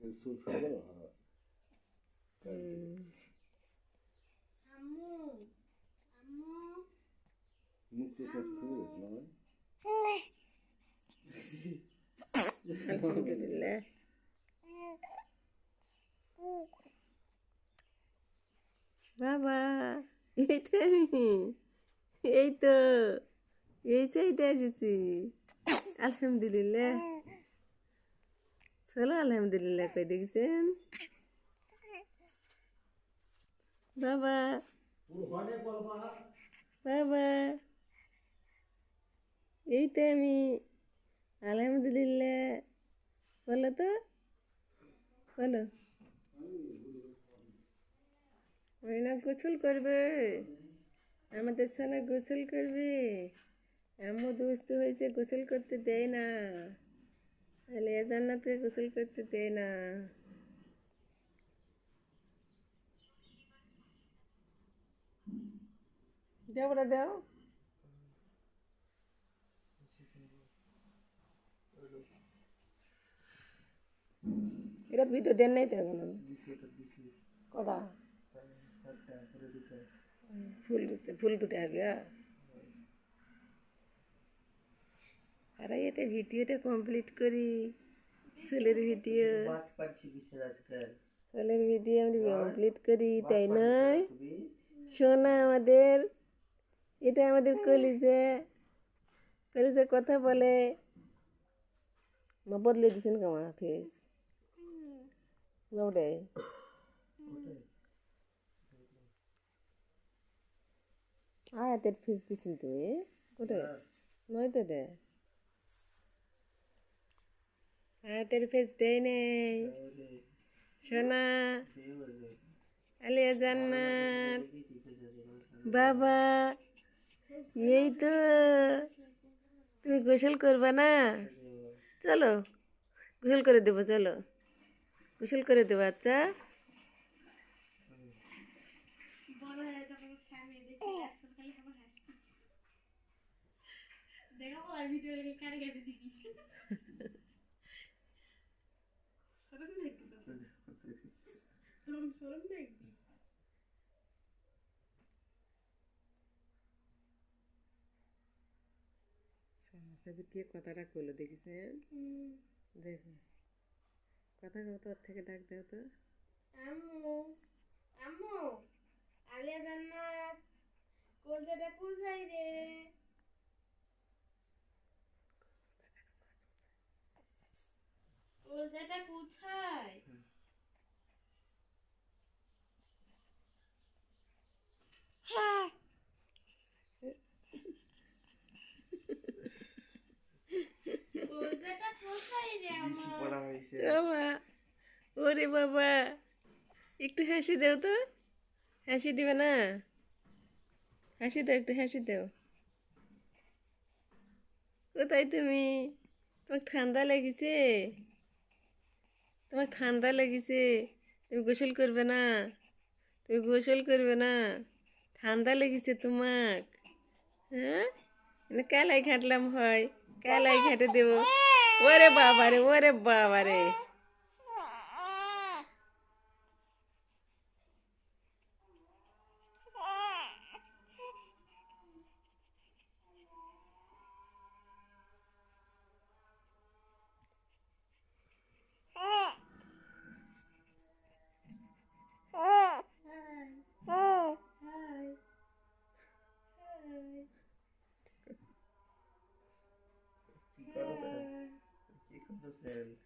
সুর খাব না হ্যাঁ মুখ তো সব খুলে না আলহামদুলিল্লাহ বাবা এই তো আমি এই তো এই তো এইটা এসেছি আলহামদুলিল্লাহ চলো আলহামদুলিল্লাহ কই দেখছেন বাবা বাবা এই তো আমি আলহামদুলিল্লাহ বলো তো বলো ময়না গোসল করবে আমাদের সোনা গোসল করবে আম্মু দুস্থ হয়েছে গোসল করতে দেয় না আলিয়া জান্নাতকে গোসল করতে দেয় না। দাও ওরা দাও। এটা ভিডিও দেন নাই তো এখন? কটা? ফুল ফুল দুটো হবে হ্যাঁ? আর, এতে ভিডিওটা কমপ্লিট করি। ছেলের ভিডিও। ছেলের ভিডিও আমি কমপ্লিট করি, তাই নয়? শোনা আমাদের। এটা আমাদের কলিজে। কলিজে কথা বলে। মা বদলে দিছেন কামা ফেস ওটাই। আয়াতের ফিস দিছেন তুমি কোথায় নয় তো রে? আয়াতের ফেস দেয় নেই সোনা আলিয়া জান্নাত বাবা এই তো তুমি গোসল করবা না চলো গোসল করে দেবো চলো গোসল করে দেবো আচ্ছা দেখা ভিডিও সাথে কে কথাটা করল দেখেছেন? দেখুন। কথা কত থেকে ডাক দেও তো। আম্মু আম্মু আলিয়া জান্নাত কলজাটা কোথায় রে? কলজাটা কোথায় কলজাটা কোথায় রে বেশি আমার পড়া হয়েছে বাবা ওরে বাবা একটু হাসি দেও তো হাসি দিবে না হাসি দাও একটু হাসি দাও কোথায় তুমি তোমার ঠান্ডা লেগেছে তোমার ঠান্ডা লেগেছে তুমি গোসল করবে না তুমি গোসল করবে না ঠান্ডা লেগেছে তোমাক হ্যাঁ কালাই ঘাটলাম হয় কালাই ঘাটে দেবো ওরে বাবারে ওরে বাবারে কি করছেন Hi.